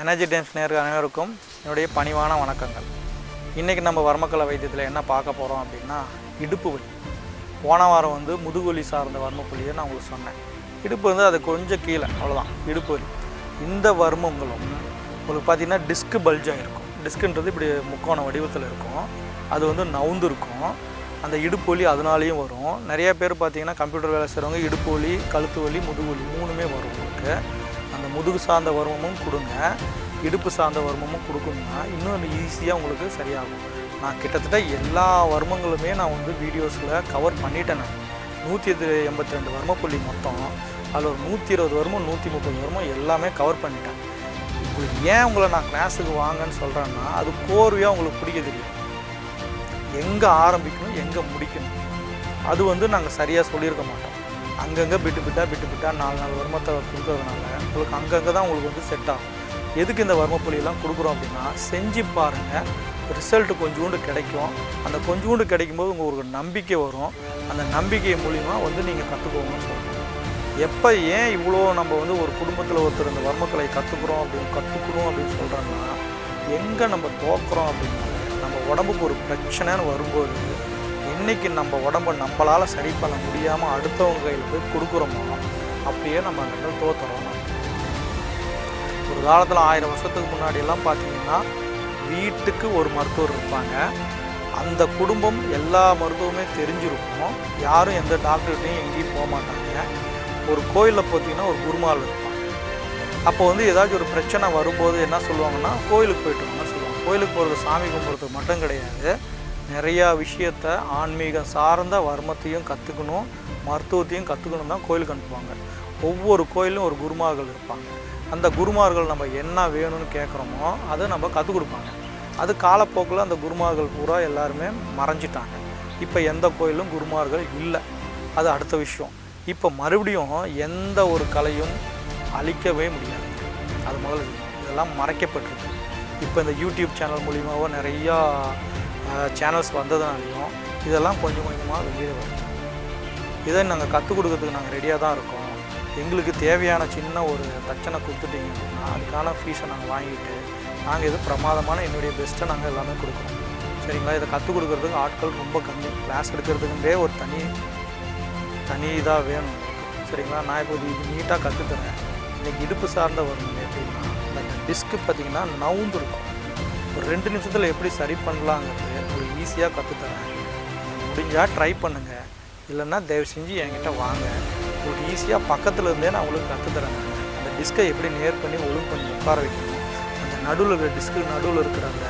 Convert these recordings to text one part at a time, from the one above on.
Energy times நேர்கள் அனைவருக்கும் என்னுடைய பணிவான வணக்கங்கள். இன்றைக்கி நம்ம வர்மக்கலை வைத்தியத்தில் என்ன பார்க்க போகிறோம் அப்படின்னா இடுப்பு வலி. போன வாரம் வந்து முதுகுலி சார்ந்த வர்மப்புலியை நான் உங்களுக்கு சொன்னேன். இடுப்பு வந்து அது கொஞ்சம் கீழே அவ்வளோதான் இடுப்பு வலி. இந்த வர்மங்களும் உங்களுக்கு பார்த்தீங்கன்னா டிஸ்க் பல்ஜாக இருக்கும். டிஸ்க்குன்றது இப்படி முக்கோண வடிவத்தில் இருக்கும். அது வந்து நவுந்து இருக்கும். அந்த இடுப்பு வலி அதனாலேயும் வரும். நிறைய பேர் பார்த்தீங்கன்னா கம்ப்யூட்டர் வேலை செய்கிறவங்க இடுப்பு வலி கழுத்து வலி முதுகு வலி மூணுமே வரும் உங்களுக்கு. அந்த முதுகு சார்ந்த வருமமும் கொடுங்க இடுப்பு சார்ந்த வருமமும் கொடுக்கணும்னா இன்னும் ஈஸியாக உங்களுக்கு சரியாகும். நான் கிட்டத்தட்ட எல்லா வர்மங்களுமே நான் வந்து வீடியோஸில் கவர் பண்ணிட்டேன் நான். நூற்றி எண்பத்தி ரெண்டு வர்மப்புள்ளி மொத்தம் அதில் ஒரு நூற்றி இருபது வருமம் நூற்றி முப்பது வருமம் எல்லாமே கவர் பண்ணிட்டேன். உங்களுக்கு ஏன் உங்களை நான் கிளாஸுக்கு வாங்கன்னு சொல்கிறேன்னா அது கோர்வையாக உங்களுக்கு பிடிக்க தெரியும். எங்கே ஆரம்பிக்கணும் எங்கே முடிக்கணும்? அது வந்து நாங்கள் சரியாக சொல்லியிருக்க மாட்டோம். அங்கங்கே பிட்டு பிட்டா பிட்டு பிட்டா நாலு நாலு வருமத்தை கொடுக்கறதுனால உங்களுக்கு அங்கங்கே தான் உங்களுக்கு வந்து செட் ஆகும். எதுக்கு இந்த வர்மப்புலியெல்லாம் கொடுக்குறோம் அப்படின்னா செஞ்சு பாருங்கள் ரிசல்ட் கொஞ்சோண்டு கிடைக்கும். அந்த கொஞ்சோண்டு கிடைக்கும்போது உங்களுக்கு ஒரு நம்பிக்கை வரும். அந்த நம்பிக்கை மூலிமா வந்து நீங்கள் கற்றுக்கோங்கன்னு சொல்கிறோம் எப்போ ஏன் இவ்வளோ நம்ம வந்து ஒரு குடும்பத்தில் ஒருத்தர் இந்த வர்மக்கலை கற்றுக்குறோம் அப்படின்னு கற்றுக்கணும் அப்படின்னு சொல்கிறாங்கன்னா எங்கே நம்ம தோக்குறோம் அப்படின்னா நம்ம உடம்புக்கு ஒரு பிரச்சனைன்னு வரும்போது என்னைக்கு நம்ம உடம்பை நம்மளால் சரி பண்ண முடியாமல் அடுத்தவங்க கையில் போய் கொடுக்குறோமோ அப்படியே நம்ம அந்த இடத்துல தோத்துறோம் ஒரு காலத்தில் ஆயிரம் வருஷத்துக்கு முன்னாடியெல்லாம் பார்த்தீங்கன்னா வீட்டுக்கு ஒரு மருத்துவர் இருப்பாங்க. அந்த குடும்பம் எல்லா மருத்துவமே தெரிஞ்சிருக்கும். யாரும் எந்த டாக்டர்கிட்டையும் எங்கேயும் போக மாட்டாங்க. ஒரு கோயிலில் பார்த்தீங்கன்னா ஒரு குருமால் இருப்பாங்க. அப்போ வந்து ஏதாச்சும் ஒரு பிரச்சனை வரும்போது என்ன சொல்லுவாங்கன்னா கோயிலுக்கு போயிட்டு வாங்கன்னு சொல்லுவாங்க. கோயிலுக்கு போகிறது சாமி கும்பிட்றதுக்கு மட்டும் கிடையாது. நிறையா விஷயத்த ஆன்மீகம் சார்ந்த வர்மத்தையும் கற்றுக்கணும் மருத்துவத்தையும் கற்றுக்கணும் தான் கோயிலுக்கு அனுப்புவாங்க. ஒவ்வொரு கோயிலும் ஒரு குருமார்கள் இருப்பாங்க. அந்த குருமார்கள் நம்ம என்ன வேணும்னு கேட்குறோமோ அதை நம்ம கற்றுக் கொடுப்பாங்க. அது காலப்போக்கில் அந்த குருமார்கள் பூரா எல்லாருமே மறைஞ்சிட்டாங்க. இப்போ எந்த கோயிலும் குருமார்கள் இல்லை. அது அடுத்த விஷயம். இப்போ மறுபடியும் எந்த ஒரு கலையும் அழிக்கவே முடியாது. அது முதல்ல இதெல்லாம் மறைக்கப்பட்டிருக்கு. இப்போ இந்த யூடியூப் சேனல் மூலிமாவோ நிறையா சேனல்ஸ் வந்ததுனாலையும் இதெல்லாம் கொஞ்சம் கொஞ்சமாக வெளியே வரும். இதை நாங்கள் கற்றுக் கொடுக்கறதுக்கு நாங்கள் ரெடியாக தான் இருக்கோம். எங்களுக்கு தேவையான சின்ன ஒரு தச்சனை கொடுத்துட்டீங்க அப்படின்னா அதுக்கான ஃபீஸை நாங்கள் வாங்கிட்டு நாங்கள் இது பிரமாதமான என்னுடைய பெஸ்ட்டை நாங்கள் எல்லாமே கொடுக்குறோம். சரிங்களா? இதை கற்றுக் கொடுக்குறதுக்கு ஆட்கள் ரொம்ப கம்மி. கிளாஸ் எடுக்கிறதுக்குன்றே ஒரு தனி தனி இதாக வேணும். சரிங்களா? நான் இப்போ இது நீட்டாக கற்றுத்தரேன் இன்றைக்கி இடுப்பு சார்ந்த வரணும் எப்படின்னா அந்த டிஸ்க்கு பார்த்தீங்கன்னா நவுந்து இருக்கும். ஒரு ரெண்டு நிமிஷத்தில் எப்படி சரி பண்ணலாங்கிறது ஒரு ஈஸியாக கற்றுத்தரேன் முடிஞ்சால் ட்ரை பண்ணுங்கள் இல்லைன்னா தயவு செஞ்சு என்கிட்ட வாங்க. உங்களுக்கு ஈஸியாக பக்கத்தில் இருந்தே நான் உங்களுக்கு கற்றுத்தரேன் அந்த டிஸ்கை எப்படி நேர் பண்ணி ஒழுங்கு பண்ணி உட்கார வைக்கணும். அந்த நடுவில் இருக்கிற டிஸ்க்கு நடுவில் இருக்கிற அந்த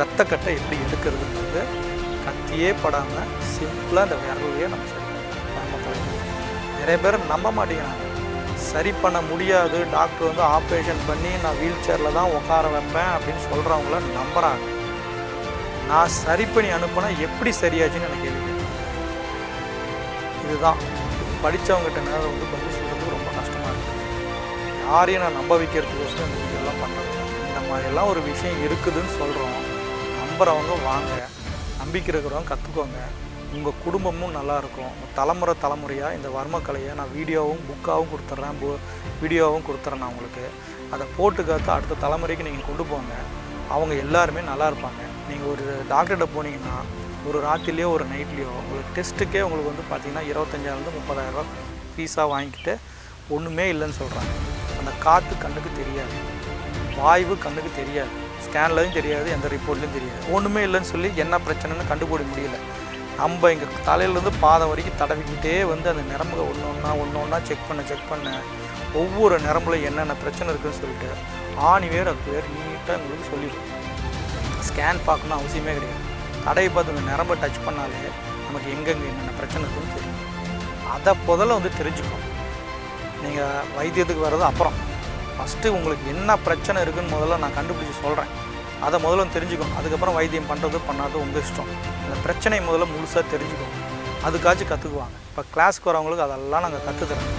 ரத்தக்கட்டை எப்படி எடுக்கிறதுன்றது கத்தியே படாமல் சிம்பிளாக அந்த விரலையே நம்ம சொல்லணும் நம்ம நிறைய பேர் நம்ப மாட்டேங்கிறாங்க. சரி பண்ண முடியாது. டாக்டர் வந்து ஆப்ரேஷன் பண்ணி நான் வீல் சேரில் தான் உட்கார வைப்பேன் அப்படின்னு சொல்கிறவங்கள நம்புகிறாங்க நான் சரி பண்ணி அனுப்பினா எப்படி சரியாச்சுன்னு எனக்கு கேள்வி. இதுதான். படித்தவங்ககிட்ட நேரம் வந்து பதில் சொல்கிறது ரொம்ப கஷ்டமாக இருக்குது யாரையும் நான் நம்ப வைக்கிறதுக்கோசரம் இந்த இதெல்லாம் பண்ணுறது இந்த மாதிரிலாம் ஒரு விஷயம் இருக்குதுன்னு சொல்கிறோம் நம்புகிறவங்க வாங்க. நம்பிக்கை இருக்கிறவங்க கற்றுக்கோங்க உங்கள் குடும்பமும் நல்லாயிருக்கும் தலைமுறை தலைமுறையாக இந்த வர்மக்கலையை நான் வீடியோவும் புக்காகவும் கொடுத்துட்றேன். பு வீடியோவும் கொடுத்துட்றேன் நான் உங்களுக்கு. அதை போட்டு காத்து அடுத்த தலைமுறைக்கு நீங்கள் கொண்டு போங்க. அவங்க எல்லாருமே நல்லா இருப்பாங்க நீங்கள் ஒரு டாக்டர்கிட்ட போனீங்கன்னா ஒரு ராத்திலேயோ ஒரு நைட்லேயோ உங்களுக்கு டெஸ்ட்டுக்கே உங்களுக்கு வந்து பார்த்திங்கன்னா இருபத்தஞ்சாயிரம் முப்பதாயிரரூபா ஃபீஸாக வாங்கிக்கிட்டு ஒன்றுமே இல்லைன்னு சொல்கிறாங்க அந்த காற்று கண்ணுக்கு தெரியாது. வாய்வு கண்ணுக்கு தெரியாது. ஸ்கேன்லையும் தெரியாது எந்த ரிப்போர்ட்லையும் தெரியாது. ஒன்றுமே இல்லைன்னு சொல்லி என்ன பிரச்சனைன்னு கண்டுபிடி முடியல. நம்ம எங்கள் தலையிலேருந்து பாதம் வரைக்கும் தடவிக்கிட்டே வந்து அந்த நரம்புக ஒன்று ஒன்றா ஒன்று ஒன்றா செக் பண்ண செக் பண்ண ஒவ்வொரு நரம்புல என்னென்ன பிரச்சனை இருக்குதுன்னு சொல்லிட்டு ஆணிவேர் அது பேர் நீட்டாக உங்களுக்கு சொல்லிடும். ஸ்கேன் பார்க்கணும் அவசியமே கிடையாது. தடையை பார்த்து இந்த நரம்பை டச் பண்ணாலே நமக்கு எங்கெங்கே என்னென்ன பிரச்சனை இருக்குன்னு தெரியும். அதை முதல்ல வந்து தெரிஞ்சுக்கணும். நீங்கள் வைத்தியத்துக்கு வர்றது அப்புறம். ஃபஸ்ட்டு உங்களுக்கு என்ன பிரச்சனை இருக்குதுன்னு முதல்ல நான் கண்டுபிடிச்சி சொல்கிறேன் அதை முதல்ல தெரிஞ்சுக்கணும். அதுக்கப்புறம் வைத்தியம் பண்ணுறது பண்ணாது உங்கள் இஷ்டம். அந்த பிரச்சனையை முதல்ல முழுசாக தெரிஞ்சுக்கணும். அதுக்காச்சும் கற்றுக்குவாங்க இப்போ கிளாஸ்க்கு வரவங்களுக்கு அதெல்லாம் நாங்கள் கற்றுத்தரோம்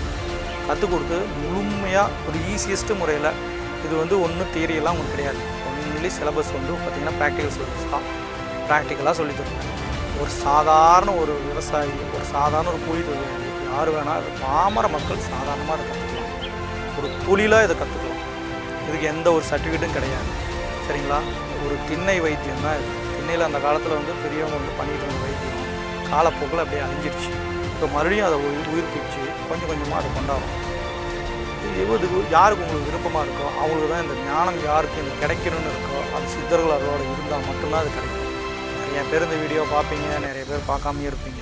கற்றுக் கொடுத்து முழுமையாக ஒரு ஈஸியஸ்ட் முறையில் இது வந்து ஒன்றும் தியரியெல்லாம் உங்களுக்கு கிடையாது. ஒன்லி சிலபஸ் வந்து பார்த்திங்கன்னா ப்ராக்டிக்கல் சிலபஸ் தான். ப்ராக்டிக்கலாக சொல்லித் தருவேன் ஒரு சாதாரண ஒரு விவசாயி ஒரு சாதாரண ஒரு கூலி தொழிலாளி யார் வேணால் பாமர மக்கள் சாதாரணமாக இதை கற்றுக்கலாம் ஒரு தொழிலாக இதை கற்றுக்கலாம் இதுக்கு எந்த ஒரு சர்டிஃபிகேட்டும் கிடையாது. சரிங்களா? ஒரு திண்ணை வைத்தியம் தான் இது. திண்ணையில் அந்த காலத்தில் வந்து பெரியவங்க வந்து பண்ணிட்டு இருந்த வைத்தியம். காலப்போக்கில் அப்படியே அழிஞ்சிருச்சு இப்போ மறுபடியும் அதை உயிர் உயிர்ப்பிச்சு கொஞ்சம் கொஞ்சமாக அதை கொண்டாடும் இது யாருக்கு உங்களுக்கு விருப்பமாக இருக்கோ அவங்களுக்கு தான் இந்த ஞானம் யாருக்கு இந்த கிடைக்கணும்னு இருக்கோ அது சித்தர்கள் அதோட இருந்தால் மட்டும்தான் அது கிடைக்கும். நிறைய பேர் இந்த வீடியோ பார்ப்பீங்க நிறைய பேர் பார்க்காமயே இருப்பீங்க.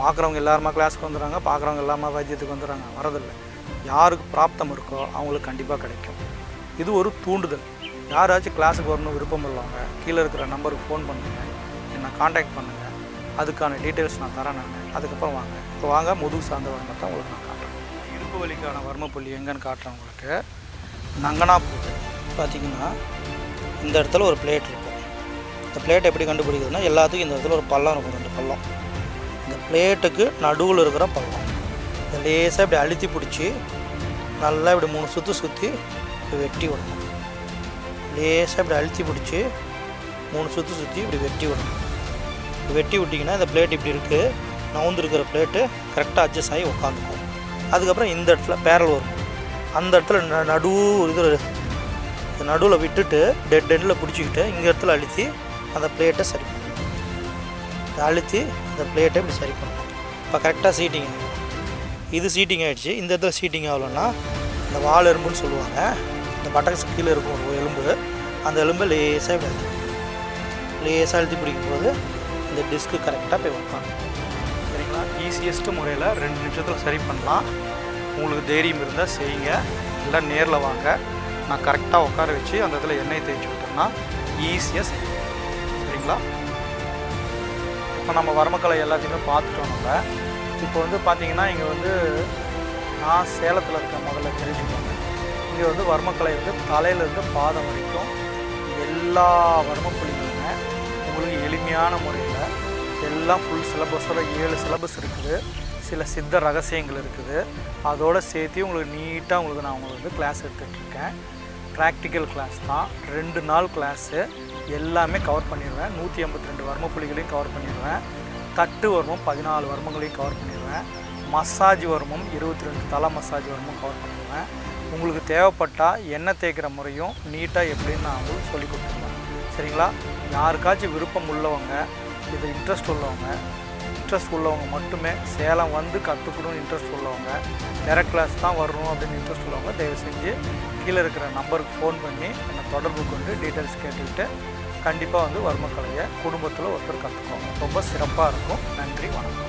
பார்க்குறவங்க எல்லாருமா கிளாஸுக்கு வந்துடுறாங்க பார்க்குறவங்க எல்லாமா வைத்தியத்துக்கு வந்துடுறாங்க வரதில்லை. யாருக்கு பிராப்தம் இருக்கோ அவங்களுக்கு கண்டிப்பாக கிடைக்கும். இது ஒரு தூண்டுதல். யாராச்சும் கிளாஸுக்கு வரணும் விருப்பம் உள்ளவங்க கீழே இருக்கிற நம்பருக்கு ஃபோன் பண்ணுங்கள் என்னை காண்டாக்ட் பண்ணுங்கள் அதுக்கான டீட்டெயில்ஸ் நான் தரேன் நான். அதுக்கப்புறம் வாங்க. இப்போ வாங்க முதுகு சார்ந்த வர்மத்தை உங்களுக்கு நான் காட்டுறேன். இடுப்பு வலிக்கான வர்ம புள்ளி எங்கேன்னு காட்டுறேன் உங்களுக்கு. நங்கனாப்பூர் பார்த்தீங்கன்னா இந்த இடத்துல ஒரு பிளேட் இருக்கும் இந்த பிளேட் எப்படி கண்டுபிடிக்கிறதுனா எல்லாத்துக்கும் இந்த இடத்துல ஒரு பள்ளம் இருக்கும் ரெண்டு பள்ளம். இந்த பிளேட்டுக்கு நடுவில் இருக்கிற பள்ளம். இந்த லேசாக இப்படி அழுத்தி பிடிச்சி நல்லா இப்படி மூணு சுற்றி சுற்றி வெட்டி விடணும். லேசாக இப்படி அழுத்தி பிடிச்சி மூணு சுற்றி சுற்றி இப்படி வெட்டி விடணும். இப்படி வெட்டி விட்டிங்கன்னா இந்த பிளேட் இப்படி இருக்குது நவுந்து இருக்கிற பிளேட்டு கரெக்டாக அட்ஜஸ்ட் ஆகி உட்காந்துக்கும். அதுக்கப்புறம் இந்த இடத்துல பேரல் வரும். அந்த இடத்துல ந- நடு இது நடுவில் விட்டுட்டு டெட் எண்டில் பிடிச்சிக்கிட்டு இங்கே இடத்துல அழுத்தி அந்த பிளேட்டை சரி பண்ணணும். அழுத்தி அந்த பிளேட்டை இப்படி சரி பண்ணணும். இப்போ கரெக்டாக சீட்டிங் இது சீட்டிங் ஆகிடுச்சு இந்த இடத்துல சீட்டிங் ஆகலன்னா இந்த வால் எறும்புன்னு சொல்லுவாங்க. இந்த பட்டக்ஸ் கீழே இருக்கும் ஒரு எலும்பு. அந்த எலும்பை லேசாக இப்படி லேசாக அழுத்தி பிடிக்கும் போது இந்த டிஸ்க்கு கரெக்டாக போய் வைப்பாங்க. சரிங்களா? ஈஸியஸ்ட் முறையில் ரெண்டு நிமிஷத்தில் சரி பண்ணலாம். உங்களுக்கு தைரியம் இருந்தால் செய்யுங்க. இல்லை நேரில் வாங்க. நான் கரெக்டாக உட்கார வச்சு அந்த இடத்துல எண்ணெய் தேய்ச்சி விட்டோம்னா ஈஸியாக செய்யும் சரிங்களா? இப்போ நம்ம வரமக்களை எல்லாத்தையுமே பார்த்துட்டோம் நம்ம. இப்போ வந்து பார்த்தீங்கன்னா இங்கே வந்து நான் சேலத்தில் இருக்க முதல்ல தெரிஞ்சுக்கோங்க. இங்கே வந்து வர்மக்கலை வந்து தலையிலேருந்து பாதம் வரைக்கும் எல்லா வர்மப்புள்ளிகளுமே உங்களுக்கு எளிமையான முறையில் எல்லாம் ஃபுல் சிலபஸோட ஏழு சிலபஸ் இருக்குது. சில சித்த ரகசியங்கள் இருக்குது. அதோடு சேர்த்து உங்களுக்கு நீட்டாக உங்களுக்கு நான் உங்களுக்கு வந்து கிளாஸ் எடுத்துகிட்ருக்கேன் ப்ராக்டிக்கல் கிளாஸ் தான். ரெண்டு நாள் கிளாஸு எல்லாமே கவர் பண்ணிடுவேன். நூற்றி ஐம்பத்தி ரெண்டு வர்ம புள்ளிகளையும் கவர் பண்ணிடுவேன். தட்டு வர்மம் பதினாலு வர்மங்களையும் கவர் பண்ணிடுவேன். மசாஜ் வர்மம் இருபத்தி ரெண்டு தலை மசாஜ் வர்மம் கவர் பண்ணிடுவேன். உங்களுக்கு தேவைப்பட்டால் எண்ணெய் தேய்க்கிற முறையும் நீட்டாக எப்படின்னு நான் உங்களுக்கு சொல்லி கொடுத்துருவேன் சரிங்களா? யாருக்காச்சும் விருப்பம் உள்ளவங்க இது இன்ட்ரெஸ்ட் உள்ளவங்க இன்ட்ரெஸ்ட் உள்ளவங்க மட்டுமே சேலம் வந்து கற்றுக்கணும்னு இன்ட்ரெஸ்ட் உள்ளவங்க டேரக்ட் கிளாஸ் தான் வரணும் அப்படின்னு இன்ட்ரெஸ்ட் உள்ளவங்க தயவு செஞ்சு கீழே இருக்கிற நம்பருக்கு ஃபோன் பண்ணி என்னை தொடர்பு கொண்டு டீட்டெயில்ஸ் கேட்டுக்கிட்டு கண்டிப்பாக வந்து வர்மக்கலையை குடும்பத்தில் ஒருத்தர் கற்றுக்கோங்க ரொம்ப சிறப்பாக இருக்கும். நன்றி வணக்கம்.